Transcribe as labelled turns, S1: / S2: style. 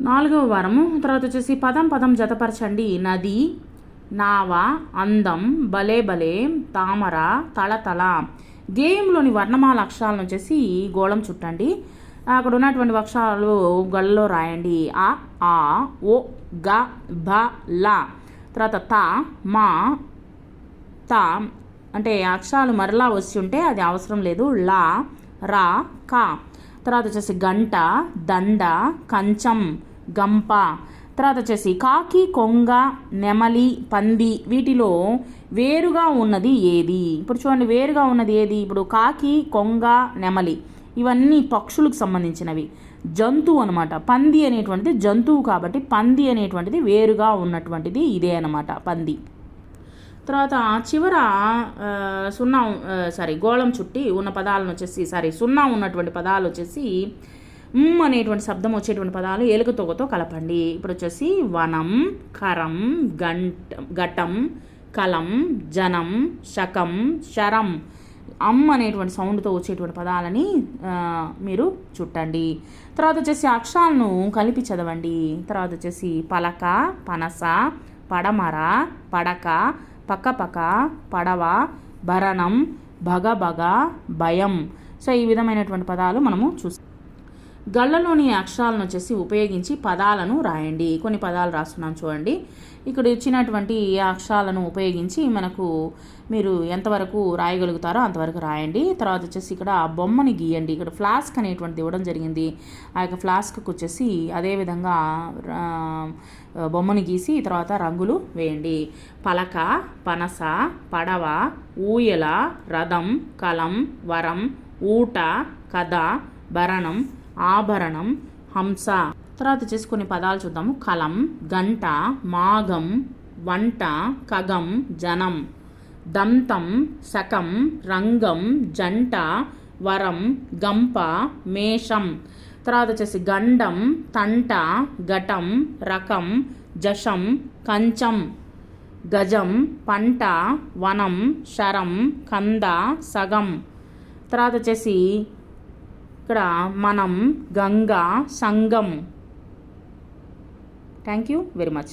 S1: నాలుగవ వారము. తర్వాత వచ్చేసి పదం పదం జతపరచండి. నది నావ అందం బలే బలే తామర తళతళ గేయంలోని వర్ణమాల అక్షరాలను వచ్చేసి గోళం చుట్టండి. అక్కడ ఉన్నటువంటి అక్షరాలు గళ్ళలో రాయండి. ఆ ఆ ఓ గ భ ల. తర్వాత త మా త. అంటే అక్షరాలు మరలా వచ్చి ఉంటే అది అవసరం లేదు. లా రా కా. తర్వాత వచ్చేసి గంట దండ కంచం గంప. తర్వాత వచ్చేసి కాకి కొంగ నెమలి పంది వీటిలో వేరుగా ఉన్నది ఏది? ఇప్పుడు చూడండి వేరుగా ఉన్నది ఏది? ఇప్పుడు కాకి కొంగ నెమలి. ఇవన్నీ పక్షులకు సంబంధించినవి. జంతువు అనమాట పంది అనేటువంటిది జంతువు కాబట్టి పంది అనేటువంటిది వేరుగా ఉన్నటువంటిది ఇదే అనమాట పంది. తర్వాత చివర సున్నా సారీ గోళం చుట్టి ఉన్న పదాలను వచ్చేసి సారీ సున్నా ఉన్నటువంటి పదాలు వచ్చేసి అనేటువంటి శబ్దం వచ్చేటువంటి పదాలు ఏలుకతోగతో కలపండి. ఇప్పుడు వచ్చేసి వనం కరం గంట ఘటం కలం జనం శకం శరం అమ్ అనేటువంటి సౌండ్తో వచ్చేటువంటి పదాలని మీరు చుట్టండి. తర్వాత వచ్చేసి అక్షరాలను కలిపి చదవండి. తర్వాత వచ్చేసి పలక పనస పడమర పడక పక్కపక్క పడవ భరణం భగభగ భయం. సో ఈ విధమైనటువంటి పదాలు మనము చూస్తాం. గళ్ళలోని అక్షరాలను వచ్చేసి ఉపయోగించి పదాలను రాయండి. కొన్ని పదాలు రాస్తున్నాను చూడండి. ఇక్కడ ఇచ్చినటువంటి అక్షరాలను ఉపయోగించి మనకు మీరు ఎంతవరకు రాయగలుగుతారో అంతవరకు రాయండి. తర్వాత వచ్చేసి ఇక్కడ బొమ్మని గీయండి. ఇక్కడ ఫ్లాస్క్ అనేటువంటిది ఇవ్వడం జరిగింది. ఆ యొక్క ఫ్లాస్క్కి వచ్చేసి అదేవిధంగా బొమ్మను బొమ్మని గీసి తర్వాత రంగులు వేయండి. పలక పనస పడవ ఊయల రథం కలం వరం ఊట కథ భరణం ఆభరణం హంస. తర్వాత వచ్చేసి కొన్ని పదాలు చూద్దాము. కలం గంట మాగం వంట కగం జనం. దంతం శకం రంగం జంట వరం గంప మేషం. తర్వాత వచ్చేసి గండం తంట ఘటం రకం జషం కంచం. గజం పంట వనం శరం కంద సగం. తర్వాత వచ్చేసి ఇక్కడ మనం Ganga Sangam. Thank you very much